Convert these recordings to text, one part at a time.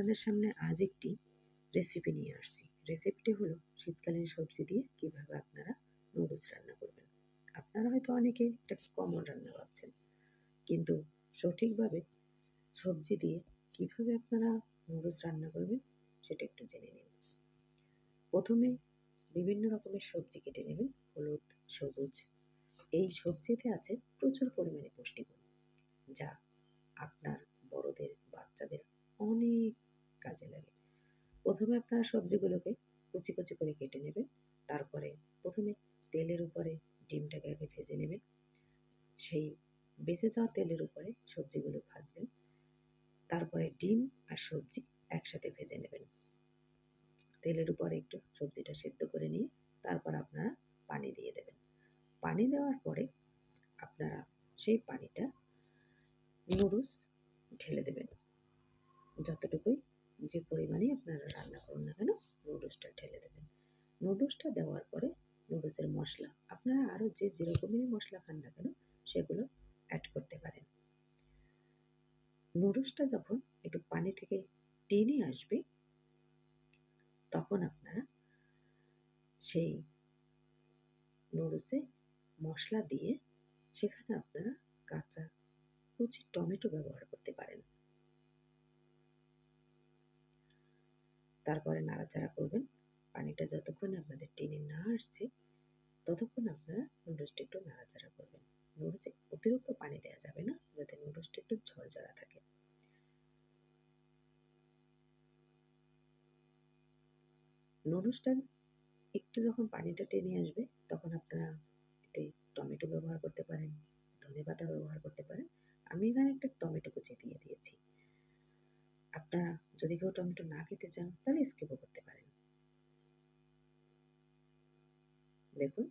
আপনাদের সামনে আজ একটি রেসিপি নিয়ে আসছি। রেসিপিটি হলো শীতকালীন সবজি দিয়ে কীভাবে আপনারা নুডলস রান্না করবেন। আপনারা হয়তো অনেকে এটা কমন রান্না ভাবছেন, কিন্তু সঠিকভাবে সবজি দিয়ে কীভাবে আপনারা নুডলস রান্না করবেন সেটা একটু জেনে নিন। প্রথমে বিভিন্ন রকমের সবজি কেটে নেবেন, হলুদ, সবুজ। এই সবজিতে আছে প্রচুর পরিমাণে পুষ্টিগুণ, যা আপনার বড়দের, বাচ্চাদের অনেক কাজে লাগে। প্রথমে আপনারা সবজিগুলোকে কুচি কুচি করে কেটে নেবেন। তারপরে প্রথমে তেলের উপরে ডিমটাকে আগে ভেজে নেবেন। সেই বেঁচে যাওয়া তেলের উপরে সবজিগুলো ভাজবেন। তারপরে ডিম আর সবজি একসাথে ভেজে নেবেন। তেলের উপরে একটু সবজিটা সেদ্ধ করে নিয়ে তারপর আপনারা পানি দিয়ে দেবেন। পানি দেওয়ার পরে আপনারা সেই পানিটা নুডলস ঢেলে দেবেন। যতটুকুই যে পরিমাণে আপনারা রান্না করুন না কেন নুডলসটা ঢেলে দেবেন। নুডলসটা দেওয়ার পরে নুডলসের মশলা, আপনারা আরও যে যেরকমই মশলা খান না কেন, সেগুলো অ্যাড করতে পারেন। নুডলসটা যখন একটু পানি থেকে টেনে আসবে, তখন আপনারা সেই নুডলসে মশলা দিয়ে সেখানে আপনারা কাঁচা কুচি টমেটো ব্যবহার করতে পারেন। তারপরে নাড়াচাড়া করবেন। পানিটা যতক্ষণ আপনাদের টেনে না আসছে, ততক্ষণ আপনারা নুডলসটা একটু নাড়াচাড়া করবেন। নুডলসে অতিরিক্ত পানি দেওয়া যাবে না, যাতে নুডলসটা একটু ঝরঝরা থাকে। নুডলসটা একটু যখন পানিটা টেনে আসবে, তখন আপনারা এতে টমেটো ব্যবহার করতে পারেন ধনে পাতা ব্যবহার করতে পারেন। আমি এখানে একটা টমেটো কুচি দিয়ে যদি কেউ টমেটো না খেতে চান, তাহলে স্কিপও করতে পারেন। দেখুন,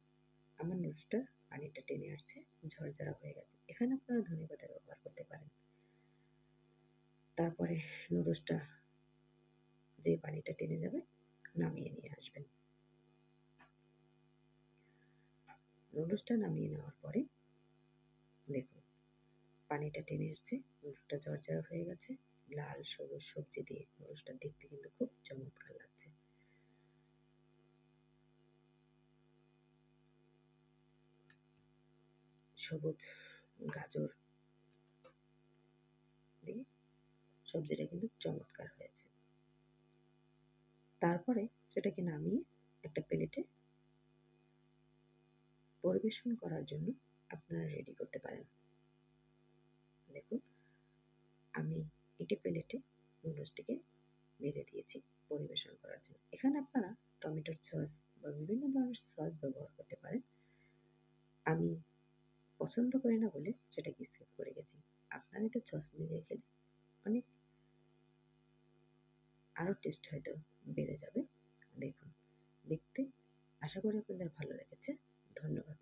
আমার নুডলসটা পানিটা টেনে আসছে, ঝরঝরা হয়ে গেছে। এখানে আপনারা ধনে পাতা ব্যবহার করতে পারেন। তারপরে নুডলসটা যে পানিটা টেনে যাবে, নামিয়ে নিয়ে আসবেন। নুডলসটা নামিয়ে নেওয়ার পরে, দেখুন, পানিটা টেনে এসছে নুডলসটা ঝরঝরা হয়ে গেছে। লাল, সবুজ সবজি দিয়ে নুডলসটা দেখতে কিন্তু খুব চমৎকার লাগছে। সবুজ গাজর দিয়ে সবজিটা কিন্তু চমৎকার হয়েছে। তারপরে সেটাকে নামিয়ে একটা প্লেটে পরিবেশন করার জন্য আপনারা রেডি করতে পারেন। দেখুন, আমি এটি প্লেটে নুডলসটিকে বেড়ে দিয়েছি পরিবেশন করার জন্য। এখানে আপনারা টমেটোর সস বা বিভিন্ন ধরনের সস ব্যবহার করতে পারেন। আমি পছন্দ করি না বলে সেটাকে স্কিপ করে গেছি। আপনারা এতে সস মিলিয়ে খেলে অনেক আরও টেস্ট হয়তো বেড়ে যাবে। দেখুন, দেখতে আশা করি আপনাদের ভালো লেগেছে। ধন্যবাদ।